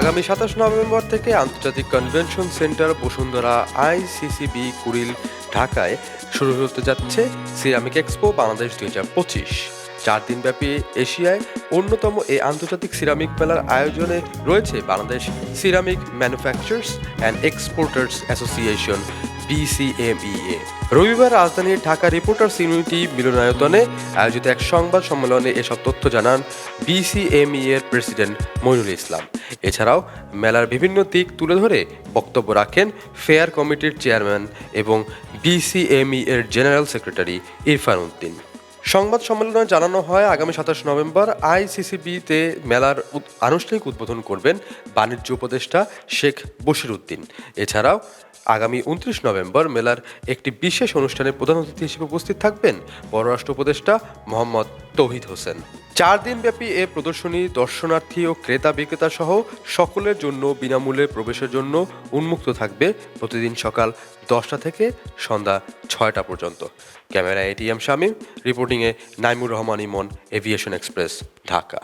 আগামী সাতাশ নভেম্বর থেকে আন্তর্জাতিক convention center Bashundhara ICCB Kuril, ঢাকায় শুরু হতে যাচ্ছে সিরামিক এক্সপো বাংলাদেশ দুই হাজার পঁচিশ। চার দিনব্যাপী এশিয়ায় অন্যতম এই আন্তর্জাতিক সিরামিক মেলার আয়োজনে রয়েছে Bangladesh ceramic manufacturers and exporters association. BCMEA রবিবার রাজধানীর ঢাকা রিপোর্টার্স ইউনিটি মিলনায়তনে আয়োজিত এক সংবাদ সম্মেলনে এসব তথ্য জানান বিসিএমই এর প্রেসিডেন্ট মইনুল ইসলাম। এছাড়াও মেলার বিভিন্ন দিক তুলে ধরে বক্তব্য রাখেন ফেয়ার কমিটির চেয়ারম্যান এবং বিসিএমই এর জেনারেল সেক্রেটারি ইরফান উদ্দিন। সংবাদ সম্মেলনে জানানো হয়, আগামী সাতাশ নভেম্বর আইসিসিবিতে মেলার আনুষ্ঠানিক উদ্বোধন করবেন বাণিজ্য উপদেষ্টা শেখ বশির উদ্দিন এছাড়াও আগামী উনত্রিশ নভেম্বর মেলার একটি বিশেষ অনুষ্ঠানে প্রধান অতিথি হিসেবে উপস্থিত থাকবেন পররাষ্ট্র উপদেষ্টা মোহাম্মদ তৌহিদ হোসেন। চার দিনব্যাপী এ প্রদর্শনী দর্শনার্থী ও ক্রেতা বিক্রেতা সহ সকলের জন্য বিনামূল্যে প্রবেশের জন্য উন্মুক্ত থাকবে প্রতিদিন সকাল দশটা থেকে সন্ধ্যা ছয়টা পর্যন্ত। ক্যামেরা এটিএম শামীম, রিপোর্টিংয়ে নাইমুর রহমান ইমন, এভিয়েশন এক্সপ্রেস, ঢাকা।